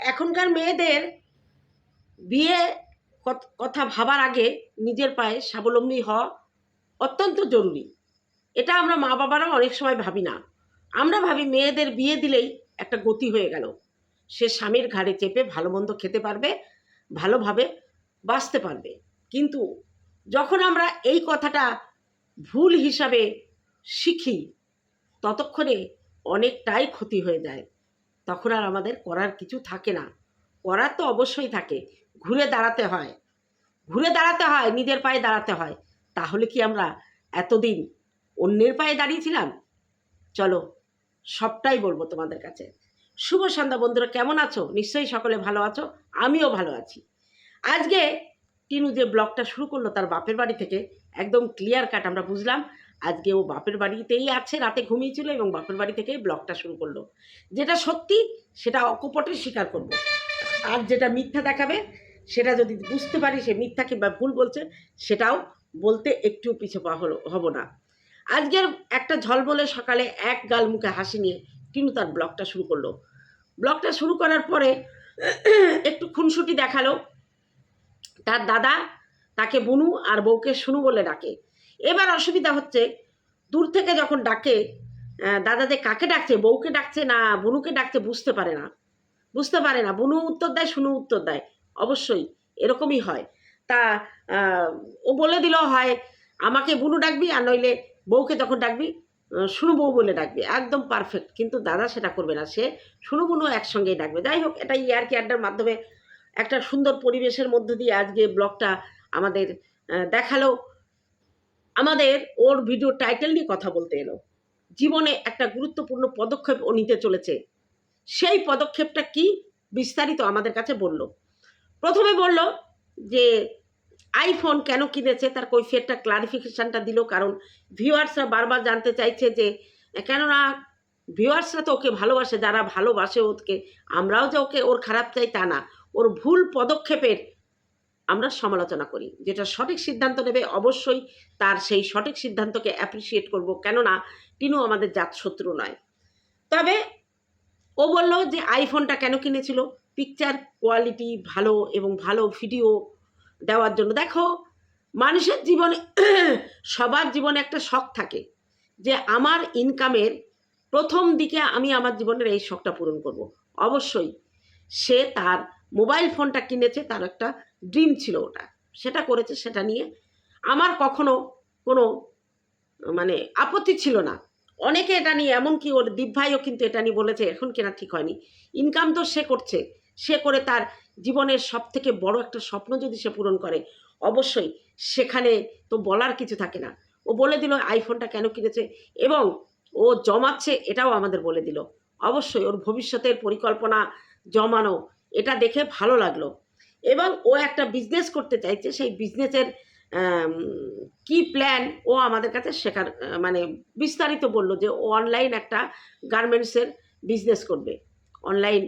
এখনকার মেয়েদের বিয়ে কথা ভাবার আগে নিজের পায়ে স্বাবলম্বী হওয়া অত্যন্ত জরুরি। এটা আমরা মা বাবারা অনেক সময় ভাবি না। আমরা ভাবি মেয়েদের বিয়ে দিলেই একটা গতি হয়ে গেল। সে স্বামীর ঘাড়ে চেপে ভালো মন্দ খেতে পারবে, ভালোভাবে বাঁচতে পারবে। কিন্তু যখন আমরা এই কথাটা ভুল হিসাবে শিখি, ততক্ষণে অনেকটাই ক্ষতি হয়ে যায়। তখন আর আমাদের করার কিছু থাকে না। করার তো অবশ্যই থাকে। ঘুরে দাঁড়াতে হয়। ঘুরে দাঁড়াতে হয়, নিজের পায়ে দাঁড়াতে হয়। তাহলে কি আমরা এতদিন অন্যের পায়ে দাঁড়িয়েছিলাম? চলো, সবটাই বলব তোমাদের কাছে। শুভ সন্ধ্যা বন্ধুরা, কেমন আছো? নিশ্চয়ই সকলে ভালো আছো, আমিও ভালো আছি। আজকে টিনু যে ব্লগটা শুরু করল তার বাপের বাড়ি থেকে একদম ক্লিয়ার কাট আমরা বুঝলাম। আজকে ও বাপের বাড়িতেই আছে, রাতে ঘুমিয়েছিল এবং বাপের বাড়ি থেকেই ব্লগটা শুরু করল। যেটা সত্যি, সেটা অকপটে স্বীকার করব। আর যেটা মিথ্যা দেখাবে, সেটা যদি বুঝতে পারি, সে মিথ্যা কিংবা ভুল বলছে, সেটাও বলতে একটু পিছু পা হলো, হব না। আজকের একটা ঝলমলে সকালে এক গাল মুখে হাসি নিয়ে কিন্তু তার ব্লগটা শুরু করল। ব্লগটা শুরু করার পরে একটু খুনসুটি দেখাল। তার দাদা তাকে বুনু আর বউকে শুনু বলে ডাকে। এবার অসুবিধা হচ্ছে দূর থেকে যখন ডাকে আহ, দাদা যে কাকে ডাকছে বউকে ডাকছে না বুনুকে ডাকছে বুঝতে পারে না। বুঝতে পারে না বুনু উত্তর দেয় শুনু উত্তর দেয়। অবশ্যই এরকমই হয়। তা ও বলে দিল হয় আমাকে বুনু ডাকবি আর নইলে বউকে তখন ডাকবি শুনু বউ বলে ডাকবি। একদম পারফেক্ট কিন্তু দাদা সেটা করবে না সে শুনু বুনু একসঙ্গেই ডাকবে। যাই হোক এটা ইয়ারকি আড্ডার মাধ্যমে একটা সুন্দর পরিবেশের মধ্য দিয়ে আজকে ব্লগটা আমাদের দেখাল। আমাদের ওর ভিডিও টাইটেল নিয়ে কথা বলতে এলো। জীবনে একটা গুরুত্বপূর্ণ পদক্ষেপ ও নিতে চলেছে। সেই পদক্ষেপটা কি বিস্তারিত আমাদের কাছে বলল। প্রথমে বলল যে আইফোন কেন কিনেছে, তার কৈফিয়তটা ক্লারিফিকেশানটা দিল, কারণ ভিউয়ার্সরা বারবার জানতে চাইছে যে, কেননা ভিউয়ার্সরা তো ওকে ভালোবাসে, যারা ভালোবাসে ওকে, আমরাও যে ওকে, ওর খারাপ চাই তা না। ওর ভুল পদক্ষেপের আমরা সমালোচনা করি। যেটা সঠিক সিদ্ধান্ত নেবে অবশ্যই তার সেই সঠিক সিদ্ধান্তকে অ্যাপ্রিসিয়েট করব। কেননা টিনু আমাদের জাত শত্রু নয়। তবে ও বলল যে আইফোনটা কেন কিনেছিল? পিকচার কোয়ালিটি ভালো এবং ভালো ভিডিও দেওয়ার জন্য। দেখো, মানুষের জীবনে সবার জীবনে একটা শখ থাকে যে আমার ইনকামের প্রথম দিকে আমি আমার জীবনের এই শখটা পূরণ করব। অবশ্যই সে তার মোবাইল ফোনটা কিনেছে, তার একটা ড্রিম ছিল ওটা। সেটা করেছে, সেটা নিয়ে। আমার কখনো কোনো মানে আপত্তি ছিল না। অনেকে এটা নিয়ে, এমনকি ওর দীপ ভাইও কিন্তু এটা নিয়ে বলেছে, এখন কেনা ঠিক হয়নি। ইনকাম তো সে করছে। সে করে তার জীবনের সব থেকে বড় একটা স্বপ্ন যদি সে পূরণ করে, অবশ্যই সেখানে তো বলার কিছু থাকে না। ও বলে দিল আইফোনটা কেন কিনেছে? এবং ও জমাচ্ছে, এটাও আমাদের বলে দিল। অবশ্যই ওর ভবিষ্যতের পরিকল্পনা জমানো, এটা দেখে ভালো লাগল। এবং ও একটা বিজনেস করতে চাইছে, সেই বিজনেসের কি প্ল্যান ও আমাদের কাছে শেখার মানে বিস্তারিত বলল যে ও অনলাইন একটা গার্মেন্টসের বিজনেস করবে। অনলাইন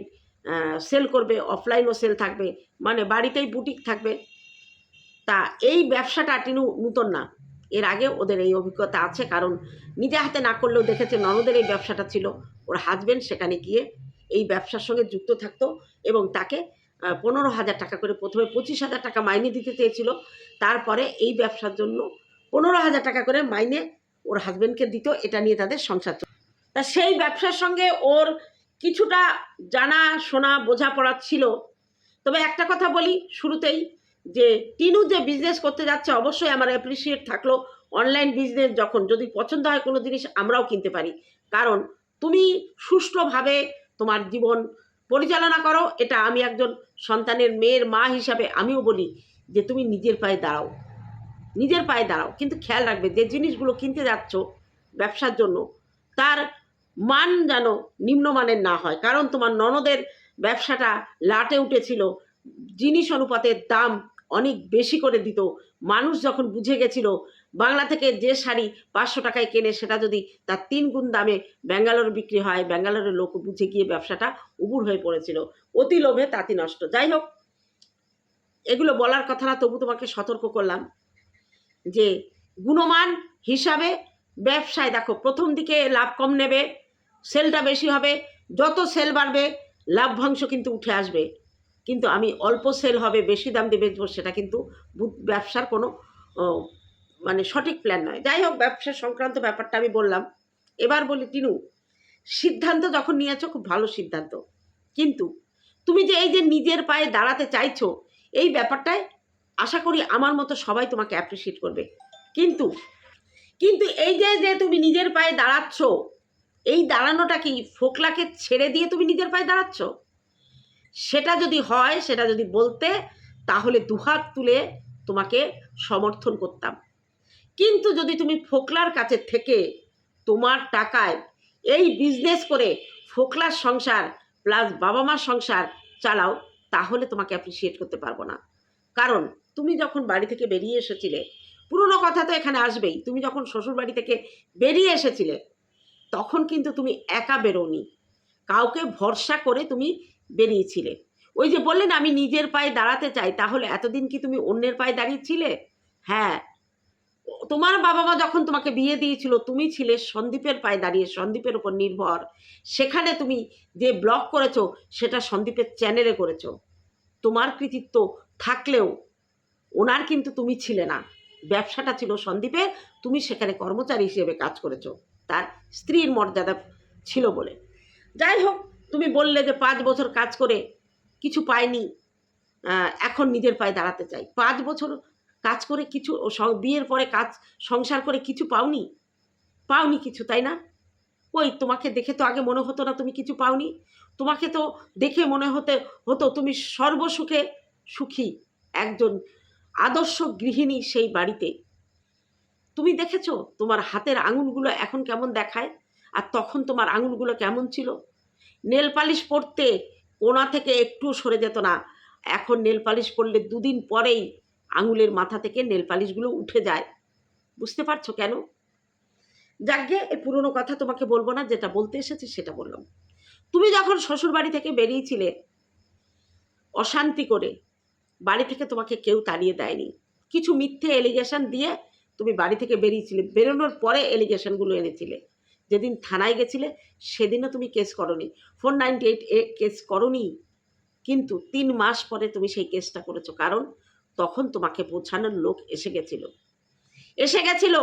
সেল করবে অফলাইনও সেল থাকবে মানে বাড়িতেই বুটিক থাকবে। তা এই ব্যবসাটা টিনু নূতন না। এর আগে ওদের এই অভিজ্ঞতা আছে, কারণ নিজে হাতে না করলেও দেখেছে ননদের এই ব্যবসাটা ছিল। ওর হাজবেন্ড সেখানে গিয়ে এই ব্যবসার সঙ্গে যুক্ত থাকতো এবং তাকে পনেরো হাজার টাকা করে। প্রথমে পঁচিশ হাজার টাকা মাইনে দিতে চেয়েছিল। তারপরে এই ব্যবসার জন্য পনেরো হাজার টাকা করে মাইনে ওর হাজবেন্ডকে দিত। এটা নিয়ে তাদের সংসার। তা সেই ব্যবসার সঙ্গে ওর কিছুটা জানা শোনা বোঝাপড়া ছিল। তবে একটা কথা বলি শুরুতেই, যে টিনু যে বিজনেস করতে যাচ্ছে অবশ্যই আমার অ্যাপ্রিসিয়েট থাকল। অনলাইন বিজনেস যখন, যদি পছন্দ হয় কোনো জিনিস, আমরাও কিনতে পারি। কারণ তুমি সুষ্ঠুভাবে তোমার জীবন পরিচালনা করো, এটা আমি একজন সন্তানের মেয়ের মা হিসাবে আমিও বলি যে তুমি নিজের পায়ে দাঁড়াও। নিজের পায়ে দাঁড়াও, কিন্তু খেয়াল রাখবে যে জিনিসগুলো কিনতে যাচ্ছ ব্যবসার জন্য, তার মান যেন নিম্নমানের না হয়। কারণ তোমার ননদের ব্যবসাটা লাটে উঠেছিল, জিনিস অনুপাতের দাম অনেক বেশি করে দিত। মানুষ যখন বুঝে গেছিল বাংলা থেকে যে শাড়ি পাঁচশো টাকায় কেনে সেটা যদি তার তিন গুণ দামে ব্যাঙ্গালোর বিক্রি হয় ব্যাঙ্গালোরের লোক বুঝে গিয়ে ব্যবসাটা উবুর হয়ে পড়েছিল। অতি লোভে তাঁতি নষ্ট। যাই হোক, এগুলো বলার কথা না, তবু তোমাকে সতর্ক করলাম যে গুণমান হিসাবে ব্যবসায় দেখো, প্রথম দিকে লাভ কম নেবে, সেলটা বেশি হবে, যত সেল বাড়বে লাভ্যাংশ কিন্তু উঠে আসবে। কিন্তু আমি অল্প সেল হবে, বেশি দাম দিয়ে বেচবো সেটা কিন্তু ব্যবসার কোনো মানে সঠিক প্ল্যান নয়। যাই হোক, ব্যবসা সংক্রান্ত ব্যাপারটা আমি বললাম। এবার বলি, টিনু, সিদ্ধান্ত যখন নিয়েছো, খুব ভালো সিদ্ধান্ত। কিন্তু তুমি যে এই যে নিজের পায়ে দাঁড়াতে চাইছো, এই ব্যাপারটায় আশা করি আমার মতো সবাই তোমাকে অ্যাপ্রিসিয়েট করবে। কিন্তু কিন্তু এই যে যে তুমি নিজের পায়ে দাঁড়াচ্ছ, এই দাঁড়ানোটা কি ফোকলাকে ছেড়ে দিয়ে তুমি নিজের পায়ে দাঁড়াচ্ছ? সেটা যদি হয়, সেটা যদি বলতে, তাহলে দুহাত তুলে তোমাকে সমর্থন করতাম। কিন্তু যদি তুমি ফোকলার কাছে থেকে তোমার টাকায় এই বিজনেস করে ফোকলার সংসার প্লাস বাবা মার সংসার চালাও, তাহলে তোমাকে অ্যাপ্রিসিয়েট করতে পারব না। কারণ তুমি যখন বাড়ি থেকে বেরিয়ে এসেছিলে, পুরনো কথা তো এখানে আসবেই, তুমি যখন শ্বশুর বাড়ি থেকে বেরিয়ে এসেছিলে, তখন কিন্তু তুমি একা বেরোনি। কাউকে ভরসা করে তুমি বেরিয়েছিলে। ওই যে বললেন আমি নিজের পায়ে দাঁড়াতে চাই, তাহলে এতদিন কি তুমি অন্যের পায়ে দাঁড়িয়েছিলে? হ্যাঁ তোমার বাবা মা যখন তোমাকে বিয়ে দিয়েছিল, তুমি ছিলে সন্দীপের পায়ে দাঁড়িয়ে, সন্দীপের উপর নির্ভর। সেখানে তুমি যে ব্লগ করেছ, সেটা সন্দীপের চ্যানেলে করেছ। তোমার কৃতিত্ব থাকলেও ওনার কিন্তু তুমি ছিলে না। ব্যবসাটা ছিল সন্দীপের, তুমি সেখানে কর্মচারী হিসেবে কাজ করেছ। তার স্ত্রীর মর্যাদা ছিল বলে। যাই হোক, তুমি বললে যে পাঁচ বছর কাজ করে কিছু পাইনি এখন নিজের পায়ে দাঁড়াতে চাই। পাঁচ বছর কাজ করে কিছু বিয়ের পরে কাজ, সংসার করে কিছু পাওনি? পাওনি কিছু, তাই না? ওই তোমাকে দেখে তো আগে মনে হতো না তুমি কিছু পাওনি। তোমাকে তো দেখে মনে হতে, হতো তুমি সর্বসুখে সুখী একজন আদর্শ গৃহিণী সেই বাড়িতে। তুমি দেখেছ তোমার হাতের আঙুলগুলো এখন কেমন দেখায়? আর তখন তোমার আঙুলগুলো কেমন ছিল? নেল পালিশ পরতে কোনা থেকে একটু সরে যেত না। এখন নেল পালিশ পরলে দুদিন পরেই আঙুলের মাথা থেকে নেল পালিশগুলো উঠে যায়। বুঝতে পারছ কেন? যাকে এই পুরনো কথা তোমাকে বলব না, যেটা বলতে এসেছি সেটা বললাম। তুমি যখন শ্বশুর বাড়ি থেকে বেরিয়েছিলে, অশান্তি করে বাড়ি থেকে তোমাকে কেউ তাড়িয়ে দেয়নি। কিছু মিথ্যে এলিগেশন দিয়ে তুমি বাড়ি থেকে বেরিয়েছিলে। বেরোনোর পরে এলিগেশনগুলো এনেছিলে। যেদিন থানায় গেছিলে, সেদিনও তুমি কেস করনি। Four ninety eight A case করনি, কিন্তু তিন মাস পরে তুমি সেই কেসটা করেছ। কারণ তখন তোমাকে বোঝানোর লোক এসে গেছিল। এসে গেছিল।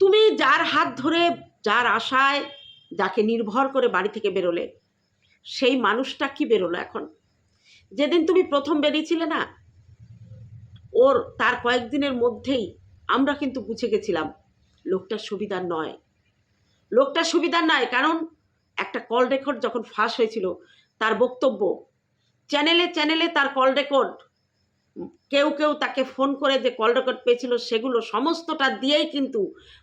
তুমি যার হাত ধরে, যার আশায় যাকে নির্ভর করে বাড়ি থেকে বেরোলে, সেই মানুষটা কি বেরোলো এখন? যেদিন তুমি প্রথম বেরিয়েছিলে না, ওর তার কয়েকদিনের মধ্যেই আমরা কিন্তু বুঝে গেছিলাম, লোকটা সুবিধার নয়। লোকটা সুবিধার নয়, কারণ একটা কল রেকর্ড যখন ফাঁস হয়েছিল, তার বক্তব্য চ্যানেলে চ্যানেলে তার কল রেকর্ড। কেউ কেউ তাকে ফোন করে যে কল রেকর্ড পেয়েছিল, সেগুলো সমস্তটা দিয়েই কিন্তু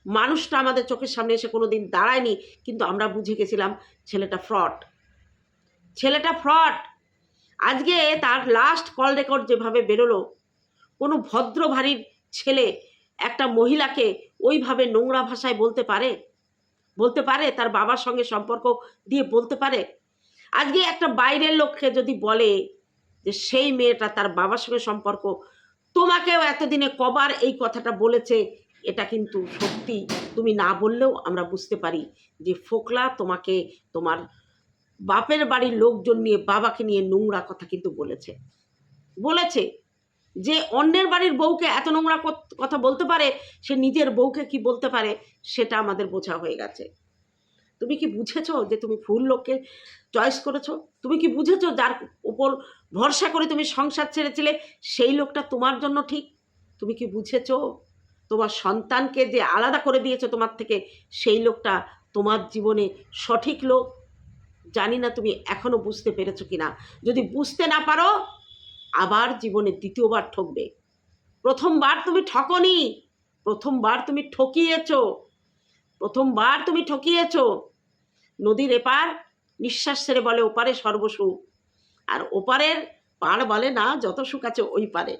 মানুষটা আমাদের চোখের সামনে এসে কোনো দিন দাঁড়ায়নি। কিন্তু আমরা বুঝে গেছিলাম, ছেলেটা ফ্রড। ছেলেটা ফ্রড! আজকে তার লাস্ট কল রেকর্ড যেভাবে বেরোলো, কোনো ভদ্র ভারীর ছেলে একটা মহিলাকে ওইভাবে নোংরা ভাষায় বলতে পারে? বলতে পারে? তার বাবার সঙ্গে সম্পর্ক দিয়ে বলতে পারে? আজকে একটা বাইরের লোককে যদি বলে যে সেই মেয়েটা তার বাবার সঙ্গে সম্পর্ক, তোমাকেও এতদিনে কবার এই কথাটা বলেছে, এটা কিন্তু সত্যি। তুমি না বললেও আমরা বুঝতে পারি যে ফোকলা তোমাকে তোমার বাপের বাড়ির লোকজন নিয়ে, বাবাকে নিয়ে নোংরা কথা কিন্তু বলেছে। বলেছে যে অন্যের বাড়ির বউকে এত নোংরা কথা বলতে পারে, সে নিজের বউকে কি বলতে পারে, সেটা আমাদের বোঝা হয়ে গেছে। তুমি কি বুঝেছ যে তুমি ভুল লোককে চয়েস করেছ? তুমি কি বুঝেছ যার উপর ভরসা করে তুমি সংসার ছেড়েছিলে, সেই লোকটা তোমার জন্য ঠিক? তুমি কি বুঝেছ? তোমার সন্তানকে যে আলাদা করে দিয়েছ তোমার থেকে, সেই লোকটা তোমার জীবনে সঠিক লোক? জানি না তুমি এখনও বুঝতে পেরেছ কি না যদি বুঝতে না পারো, আবার জীবনে দ্বিতীয়বার ঠকবে। প্রথমবার তুমি ঠকনি, প্রথমবার তুমি ঠকিয়েছো, প্রথমবার তুমি ঠকিয়েছো। নদীর এপার নিঃশ্বাস ছেড়ে বলে ওপারে সর্বসুখ আর ওপারের পাড় বলে না, যত সুখ আছে ওই পারে।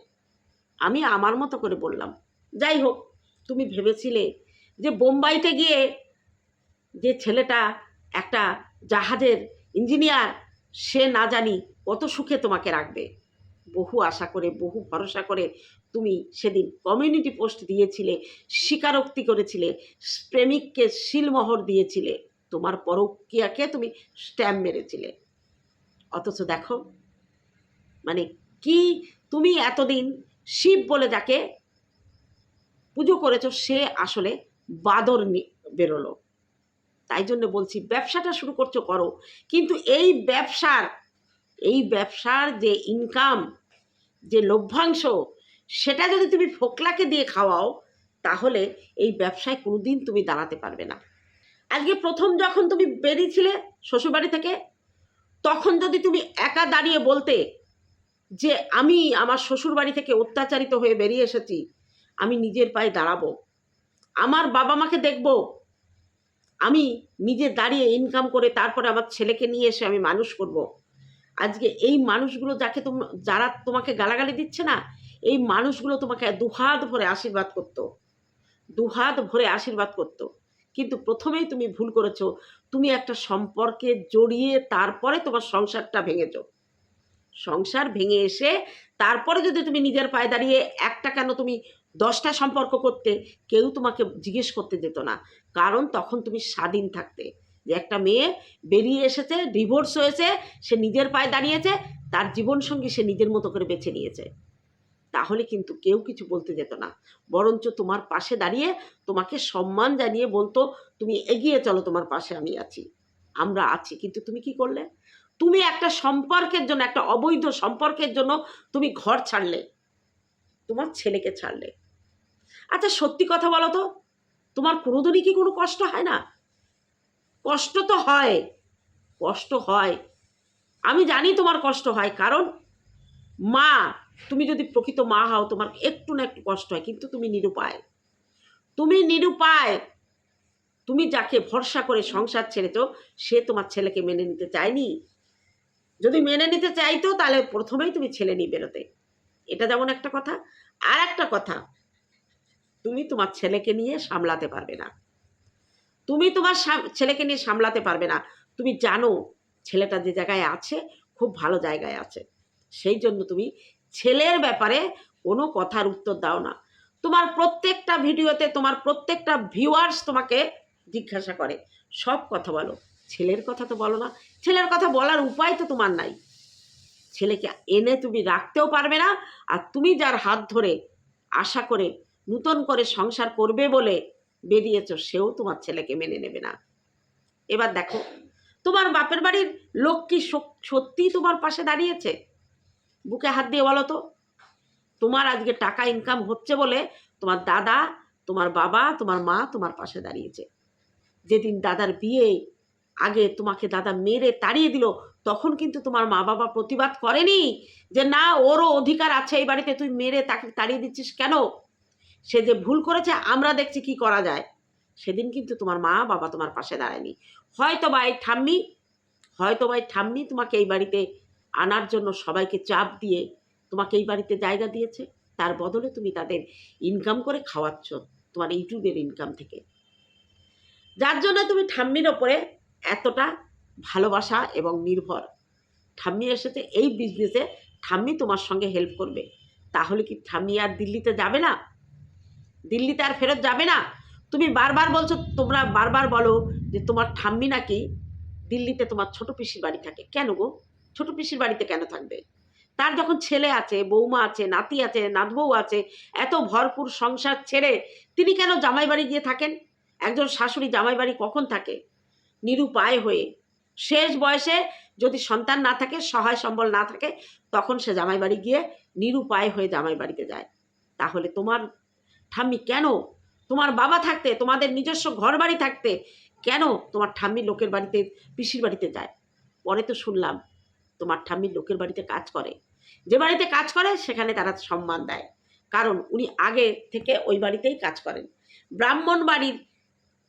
আমি আমার মতো করে বললাম, যাই হোক, তুমি ভেবেছিলে যে বোম্বাইতে গিয়ে যে ছেলেটা একটা জাহাজের ইঞ্জিনিয়ার, সে না জানি কত সুখে তোমাকে রাখবে। বহু আশা করে, বহু ভরসা করে তুমি সেদিন কমিউনিটি পোস্ট দিয়েছিলে, স্বীকারোক্তি করেছিলে, প্রেমিককে শিলমোহর দিয়েছিলে। তোমার পরকিয়াকে তুমি স্ট্যাম্প মেরেছিলে। অথচ দেখো মানে কি তুমি এতদিন শিব বলে যাকে পুজো করেছ, সে আসলে বাদর বেরোলো। তাই জন্য বলছি, ব্যবসাটা শুরু করছ, করো। কিন্তু এই ব্যবসার এই ব্যবসার যে ইনকাম যে লভ্যাংশ, সেটা যদি তুমি ফোকলাকে দিয়ে খাওয়াও, তাহলে এই ব্যবসায় কোনোদিন তুমি দাঁড়াতে পারবে না। আজকে প্রথম যখন তুমি বেরিয়েছিলে শ্বশুরবাড়ি থেকে, তখন যদি তুমি একা দাঁড়িয়ে বলতে যে আমি আমার শ্বশুরবাড়ি থেকে অত্যাচারিত হয়ে বেরিয়ে এসেছি, আমি নিজের পায়ে দাঁড়াবো। আমার বাবা মাকে দেখব। আমি নিজে দাঁড়িয়ে ইনকাম করে তারপরে আমার ছেলেকে নিয়ে এসে আমি মানুষ করব। আজকে এই মানুষগুলো যাকে তোম, যারা তোমাকে গালাগালি দিচ্ছে না, এই মানুষগুলো তোমাকে দুহাত ভরে আশীর্বাদ করতো। দুহাত ভরে আশীর্বাদ করতো। কিন্তু প্রথমেই তুমি ভুল করেছ। তুমি একটা সম্পর্কে জড়িয়ে তারপরে তোমার সংসারটা ভেঙেছো সংসার ভেঙে এসে তারপরে যদি তুমি নিজের পায়ে দাঁড়িয়ে একটা কেন তুমি দশটা সম্পর্ক করতে, কেউ তোমাকে জিজ্ঞেস করতে যেত না। কারণ তখন তুমি স্বাধীন থাকতে। যে একটা মেয়ে বেরিয়ে এসেছে ডিভোর্স হয়েছে, সে নিজের পায়ে দাঁড়িয়েছে, তার জীবনসঙ্গী সে নিজের মতো করে বেছে নিয়েছে। তাহলে কিন্তু কেউ কিছু বলতে যেত না। বরঞ্চ তোমার পাশে দাঁড়িয়ে তোমাকে সম্মান জানিয়ে বলতো, তুমি এগিয়ে চলো, তোমার পাশে আমি আছি। আমরা আছি। কিন্তু তুমি কি করলে? তুমি একটা সম্পর্কের জন্য, একটা অবৈধ সম্পর্কের জন্য তুমি ঘর ছাড়লে। তোমার ছেলেকে ছাড়লে। আচ্ছা সত্যি কথা বলো তো, তোমার কোনোদিনই কি কোনো কষ্ট হয় না? কষ্ট তো হয়, কষ্ট হয়। আমি জানি তোমার কষ্ট হয়, কারণ মা তুমি যদি প্রকৃত মা হও, তোমার একটু না একটু কষ্ট হয়, কিন্তু তুমি নিরুপায়। তুমি নিরুপায়। তুমি যাকে ভরসা করে সংসার ছেড়েছো সে তোমার ছেলেকে মেনে নিতে চায়নি। যদি মেনে নিতে চাইতো, তাহলে প্রথমেই তুমি ছেলে নিয়ে বেরোতে। এটা যেমন একটা কথা। আর একটা কথা, তুমি তোমার ছেলেকে নিয়ে সামলাতে পারবে না। তুমি তোমার ছেলেকে নিয়ে সামলাতে পারবে না। তুমি জানো, ছেলেটা যে জায়গায় আছে, খুব ভালো জায়গায় আছে। সেই জন্য তুমি ছেলের ব্যাপারে কোনো কথার উত্তর দাও না। তোমার প্রত্যেকটা ভিডিওতে তোমার প্রত্যেকটা ভিউয়ার্স তোমাকে জিজ্ঞাসা করে, সব কথা বলো। ছেলের কথা তো বলো না। ছেলের কথা বলার উপায় তো তোমার নাই। ছেলেকে এনে তুমি রাখতেও পারবে না আর তুমি যার হাত ধরে আশা করে নূতন করে সংসার করবে বলে বেরিয়েছো, সেও তোমার ছেলেকে মেনে নেবে না। এবার দেখো, তোমার বাপের বাড়ির লোক কি সত্যিই তোমার পাশে দাঁড়িয়েছে? বুকে হাত দিয়ে বলো তো। তোমার আজকে টাকা ইনকাম হচ্ছে বলে তোমার দাদা, তোমার বাবা, তোমার মা তোমার পাশে দাঁড়িয়েছে। যেদিন দাদার বিয়ে, আগে তোমাকে দাদা মেরে তাড়িয়ে দিল, তখন কিন্তু তোমার মা বাবা প্রতিবাদ করেনি যে, না, ওরও অধিকার আছে এই বাড়িতে, তুই মেরে তাকে তাড়িয়ে দিচ্ছিস কেন? সে যে ভুল করেছে, আমরা দেখছি কি করা যায়। সেদিন কিন্তু তোমার মা বাবা তোমার পাশে দাঁড়ায়নি। হয়তো বা এই ঠাম্মি হয়তো বা এই ঠাম্মি তোমাকে এই বাড়িতে আনার জন্য সবাইকে চাপ দিয়ে তোমাকে এই বাড়িতে জায়গা দিয়েছে, তার বদলে তুমি তাদের ইনকাম করে খাওয়াচ্ছ, তোমার ইউটিউবের ইনকাম থেকে। যার জন্য তুমি ঠাম্মির ওপরে এতটা ভালোবাসা এবং নির্ভর। ঠাম্মি এসেছে এই বিজনেসে ঠাম্মি তোমার সঙ্গে হেল্প করবে। তাহলে কি ঠাম্মি আর দিল্লিতে যাবে না? দিল্লিতে আর ফেরত যাবে না? তুমি বারবার বলছো, তোমরা বারবার বলো যে তোমার ঠাম্মি নাকি দিল্লিতে তোমার ছোট পিসির বাড়ি থাকে। কেন গো? ছোট পিসির বাড়িতে কেন থাকবে? তার যখন ছেলে আছে, বৌমা আছে, নাতি আছে, নাতবউ আছে, এত ভরপুর সংসার ছেড়ে তিনি কেন জামাই বাড়ি গিয়ে থাকেন? একজন শাশুড়ি জামাই বাড়ি কখন থাকে? নিরুপায় হয়ে। শেষ বয়সে যদি সন্তান না থাকে, সহায় সম্বল না থাকে, তখন সে জামাই বাড়ি গিয়ে নিরুপায় হয়ে জামাই বাড়িতে যায়। তাহলে তোমার ঠাম্মি কেন? তোমার বাবা থাকতে, তোমাদের নিজস্ব ঘর বাড়ি থাকতে কেন তোমার ঠাম্মি লোকের বাড়িতে, পিসির বাড়িতে যায়? পরে তো শুনলাম। তোমার ঠাম্মি লোকের বাড়িতে কাজ করে। যে বাড়িতে কাজ করে, সেখানে তারা সম্মান দেয়। কারণ উনি আগে থেকে ওই বাড়িতেই কাজ করেন। ব্রাহ্মণ বাড়ির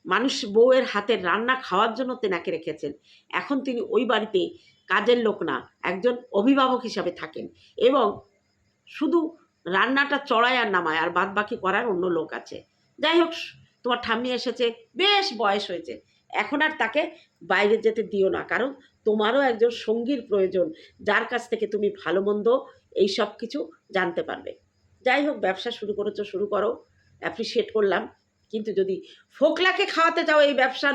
মানুষ বউয়ের হাতের রান্না খাওয়ার জন্য তেনাকে রেখেছেন। এখন তিনি ওই বাড়িতে কাজের লোক না, একজন অভিভাবক হিসাবে থাকেন। এবং শুধু রান্নাটা চড়ায় আর নামায়, আর বাদ বাকি করার অন্য লোক আছে। যাই হোক, তোমার ঠাম্মি এসেছে, বেশ বয়স হয়েছে। এখন আর তাকে বাইরে যেতে দিও না। কারণ তোমারও একজন সঙ্গীর প্রয়োজন, যার কাছ থেকে তুমি ভালো মন্দ এই সব কিছু জানতে পারবে। যাই হোক, ব্যবসা শুরু করেছ, শুরু করো। অ্যাপ্রিসিয়েট করলাম। কিন্তু যদি ফোকলাকে খাওয়াতে চাও এই ব্যবসার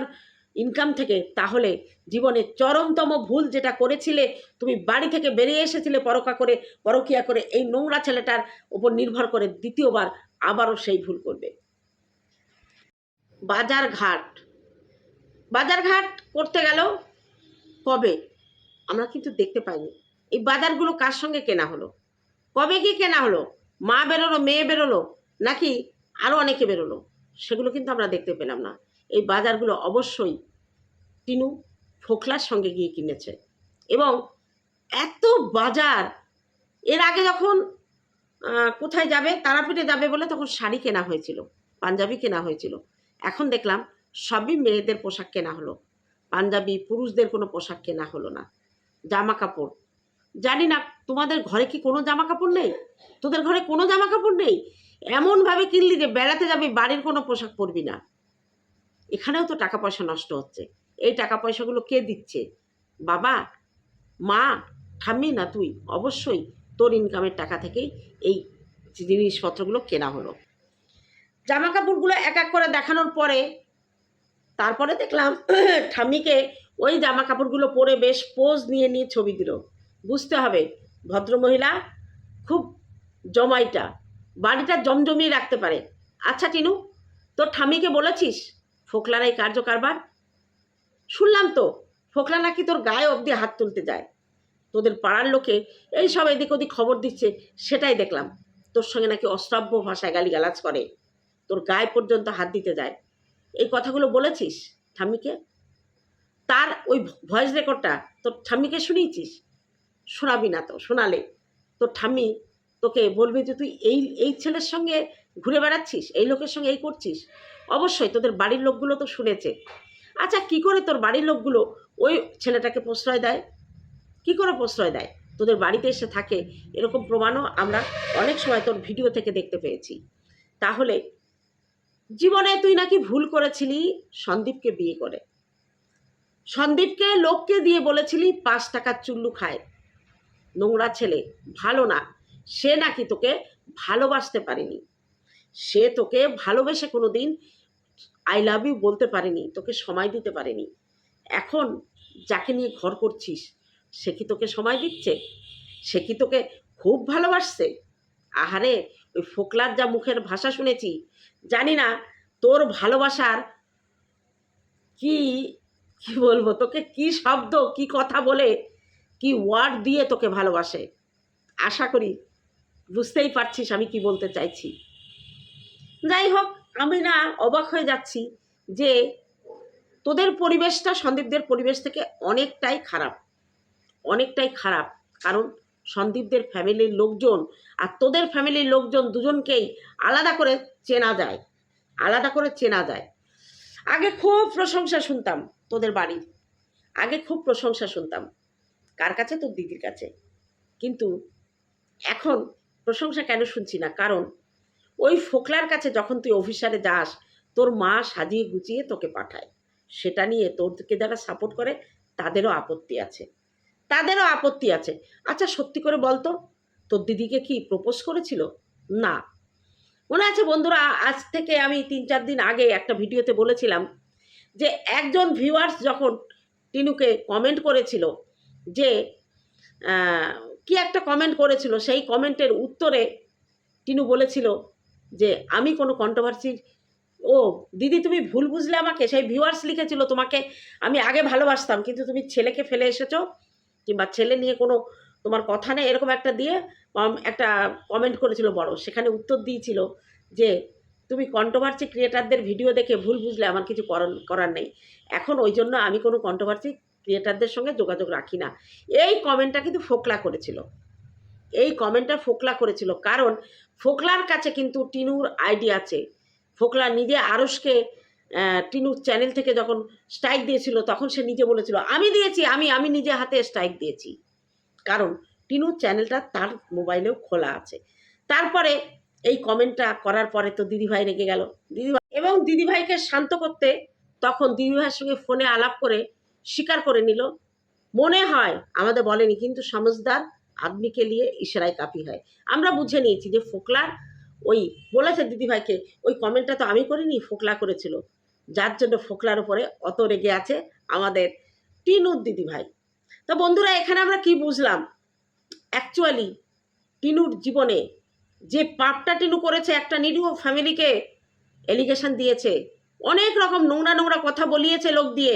ইনকাম থেকে, তাহলে জীবনে চরমতম ভুল যেটা করেছিলে, তুমি বাড়ি থেকে বেরিয়ে এসেছিলে পরকা করে, পরকিয়া করে, এই নোংরা ছেলেটার উপর নির্ভর করে দ্বিতীয়বার আবারও সেই ভুল করবে। বাজার ঘাট বাজার ঘাট করতে গেল কবে? আমরা কিন্তু দেখতে পাইনি। এই বাজারগুলো কার সঙ্গে কেনা হলো? কবে কি কেনা হলো? মা বেরোলো, মেয়ে বেরোলো, নাকি আরও অনেকে বেরোলো? সেগুলো কিন্তু আমরা দেখতে পেলাম না। এই বাজারগুলো অবশ্যই টিনু ফোকলার সঙ্গে গিয়ে কিনেছে। এবং এত বাজার, এর আগে যখন কোথায় যাবে, তারাপীঠে যাবে বলে তখন শাড়ি কেনা হয়েছিল, পাঞ্জাবি কেনা হয়েছিল। এখন দেখলাম সবই মেয়েদের পোশাক কেনা হলো। পাঞ্জাবি পুরুষদের কোনো পোশাক কেনা হলো না। জামা কাপড় জানি না, তোমাদের ঘরে কি কোনো জামা কাপড় নেই? তোদের ঘরে কোনো জামা কাপড় নেই? এমনভাবে কিনলি যে বেড়াতে যাবি, বাড়ির কোনো পোশাক পরবি না। এখানেও তো টাকা পয়সা নষ্ট হচ্ছে। এই টাকা পয়সাগুলো কে দিচ্ছে? বাবা, মা, ঠাম্মি না তুই? অবশ্যই তোর ইনকামের টাকা থেকেই এই জিনিসপত্রগুলো কেনা হলো। জামা কাপড়গুলো এক এক করে দেখানোর পরে তারপরে দেখলাম, ঠাম্মিকে ওই জামা কাপড়গুলো পরে বেশ পোজ নিয়ে নিয়ে ছবি দিল। বুঝতে হবে, ভদ্রমহিলা খুব জমাইটা, বাড়িটা জমজমিয়ে রাখতে পারে। আচ্ছা টিনু তোর ঠাম্মিকে বলেছিস ফোকলার এই কার্যকারবার? শুনলাম তো, ফোকলা নাকি তোর গায়ে অবধি হাত তুলতে যায়। তোদের পাড়ার লোকে এই সব এদিক ওদিক খবর দিচ্ছে, সেটাই দেখলাম। তোর সঙ্গে নাকি অশ্রাব্য ভাষায় গালিগালাজ করে। তোর গায়ে পর্যন্ত হাত দিতে যায়। এই কথাগুলো বলেছিস ঠাম্মিকে? তার ওই ভয়েস রেকর্ডটা তোর ঠাম্মিকে শুনিয়েছিস? শোনাবি না তো, শোনালে। তোর ঠাম্মি তোকে বলবে যে তুই এই এই ছেলের সঙ্গে ঘুরে বেড়াচ্ছিস, এই লোকের সঙ্গে এই করছিস? অবশ্যই তোদের বাড়ির লোকগুলো তো শুনেছে। আচ্ছা কি করে তোর বাড়ির লোকগুলো ওই ছেলেটাকে প্রশ্রয় দেয়? কি করে প্রশ্রয় দেয়? তোদের বাড়িতে এসে থাকে এরকম প্রমাণও আমরা অনেক সময় তোর ভিডিও থেকে দেখতে পেয়েছি। তাহলে জীবনে তুই নাকি ভুল করেছিলি সন্দীপকে বিয়ে করে। সন্দীপকে লোককে দিয়ে বলেছিলি পাঁচ টাকার চুল্লু খায়। নোংরা ছেলে, ভালো না। সে নাকি তোকে ভালোবাসতে পারেনি। সে তোকে ভালোবেসে কোনো দিন আই লাভ ইউ বলতে পারেনি, তোকে সময় দিতে পারেনি। এখন যাকে নিয়ে ঘর করছিস, সে কি তোকে সময় দিচ্ছে? সে কি তোকে খুব ভালোবাসছে? আহারে ওই ফোকলার যা মুখের ভাষা শুনেছি, জানি না তোর ভালোবাসার কি কি বলব, তোকে কি শব্দ, কি কথা বলে, কি ওয়ার্ড দিয়ে তোকে ভালোবাসে। আশা করি বুঝতেই পারছিস আমি কি বলতে চাইছি। যাই হোক, আমি না অবাক হয়ে যাচ্ছি যে তোদের পরিবেশটা, সন্দীপদের পরিবেশ থেকে অনেকটাই খারাপ। অনেকটাই খারাপ। কারণ সন্দীপদের ফ্যামিলির লোকজন আর তোদের ফ্যামিলির লোকজন দুজনকেই আলাদা করে চেনা যায়, আলাদা করে চেনা যায়। আগে খুব প্রশংসা শুনতাম তোদের বাড়ির, আগে খুব প্রশংসা শুনতাম, কার কাছে? তোর দিদির কাছে। কিন্তু এখন প্রশংসা কেন শুনছি না? কারণ ওই ফোকলার কাছে যখন তুই অফিসারে যাস, তোর মা সাজিয়ে গুছিয়ে তোকে পাঠায়। সেটা নিয়ে তোরকে যারা সাপোর্ট করে, তাদেরও আপত্তি আছে। তাদেরও আপত্তি আছে। আচ্ছা সত্যি করে বলতো, তোর দিদিকে কি প্রপোজ করেছিল? না। মনে আছে বন্ধুরা, আজ থেকে আমি তিন চার দিন আগে একটা ভিডিওতে বলেছিলাম যে, একজন ভিউয়ার্স যখন টিনুকে কমেন্ট করেছিল যে কি একটা কমেন্ট করেছিল, সেই কমেন্টের উত্তরে টিনু বলেছিল যে, আমি কোনো কন্ট্রোভার্সি ও, দিদি, তুমি ভুল বুঝলে আমাকে, সেই ভিউয়ার্স লিখেছিল তোমাকে, আমি আগে ভালোবাসতাম, কিন্তু তুমি ছেলেকে ফেলে এসেছ কিংবা ছেলে নিয়ে কোনো তোমার কথা নেই, এরকম একটা দিয়ে একটা কমেন্ট করেছিল বড়, সেখানে উত্তর দিয়েছিল যে, তুমি কন্ট্রোভার্সি ক্রিয়েটারদের ভিডিও দেখে ভুল বুঝলে, আমার কিছু করার- নেই। এখন ওই জন্য আমি কোনো কন্ট্রোভার্সি ক্রিয়েটারদের সঙ্গে যোগাযোগ রাখি না। এই কমেন্টটা কিন্তু ফোকলা করেছিল। এই কমেন্টটা ফোকলা করেছিল। কারণ ফোকলার কাছে কিন্তু টিনুর আইডি আছে। ফোকলা নিজে আরসকে টিনুর চ্যানেল থেকে যখন স্ট্রাইক দিয়েছিল, তখন সে নিজে বলেছিল, আমি দিয়েছি, আমি আমি নিজে হাতে স্ট্রাইক দিয়েছি। কারণ টিনুর চ্যানেলটা তার মোবাইলেও খোলা আছে। তারপরে এই কমেন্টটা করার পরে তো দিদিভাই রেগে গেল। দিদিভাই এবং দিদিভাইকে শান্ত করতে তখন দিদিভাইয়ের সঙ্গে ফোনে আলাপ করে স্বীকার করে নিল। মনে হয়, আমাদের বলেনি, কিন্তু সমজদার আদমিকে নিয়ে ইশারায় কাপি হয়। আমরা বুঝে নিয়েছি যে ফোকলার ওই বলেছে দিদিভাইকে, ওই কমেন্টটা তো আমি করিনি, ফোকলা করেছিল। যার জন্য ফোকলার উপরে অত রেগে আছে আমাদের টিনুর দিদি ভাই তো বন্ধুরা, এখানে আমরা কি বুঝলাম? অ্যাকচুয়ালি টিনুর জীবনে যে পাপটা টিনু করেছে, একটা নিরীহ ফ্যামিলিকে এলিগেশন দিয়েছে, অনেক রকম নোংরা নোংরা কথা বলিয়েছে লোক দিয়ে,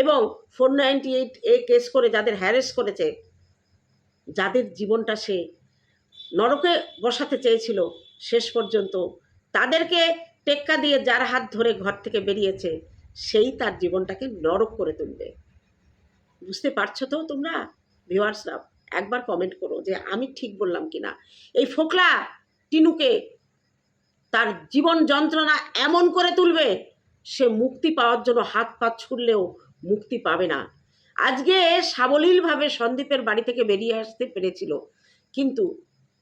এবং four ninety eight A case করে যাদের হ্যারেস করেছে, যাদের জীবনটা সে নরকে বসাতে চেয়েছিল শেষ পর্যন্ত, তাদেরকে টেক্কা দিয়ে যার হাত ধরে ঘর থেকে বেরিয়েছে, সেই তার জীবনটাকে নরক করে তুলবে। বুঝতে পারছ তো তোমরা? ভিউয়ার্সরা, একবার কমেন্ট করো যে আমি ঠিক বললাম কিনা। এই ফোকলা টিনুকে তার জীবন যন্ত্রণা এমন করে তুলবে, সে মুক্তি পাওয়ার জন্য হাত পা ছুড়লেও মুক্তি পাবে না। আজকে সাবলীলভাবে সন্দীপের বাড়ি থেকে বেরিয়ে আসতে পেরেছিল। কিন্তু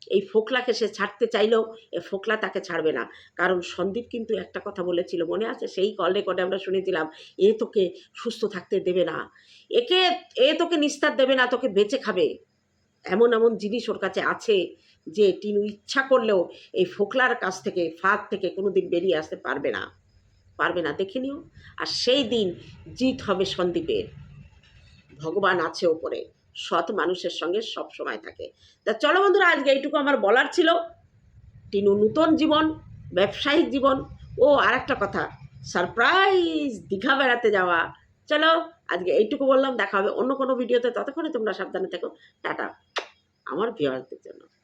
এই ফোকলাকে সে ছাড়তে চাইলেও এ ফোকলা তাকে ছাড়বে না। কারণ সন্দীপ কিন্তু একটা কথা বলেছিল, মনে আছে? সেই কল রেকর্ডে আমরা শুনেছিলাম, এ তোকে সুস্থ থাকতে দেবে না। একে, এ তোকে নিস্তার দেবে না, তোকে বেঁচে খাবে। এমন এমন জিনিস ওর কাছে আছে যে টিনু ইচ্ছা করলেও এই ফোকলার কাছ থেকে, ফাঁদ থেকে কোনো দিন বেরিয়ে আসতে পারবে না। পারবে না, দেখে নিও। আর সেই দিন জিত হবে সন্দীপের। ভগবান আছে ওপরে। সৎ মানুষের সঙ্গে সব সময় থাকে। তা চলো বন্ধুরা, আজকে এইটুকু আমার বলার ছিল। টিনু নূতন জীবন, ব্যবসায়িক জীবন, ও আর একটা কথা, সারপ্রাইজ দীঘা বেড়াতে যাওয়া। চলো, আজকে এইটুকু বললাম, দেখা হবে অন্য কোনো ভিডিওতে। ততক্ষণে তোমরা সাবধানে থেকো। টাটা। আমার ভিওয়ার্সদের জন্য।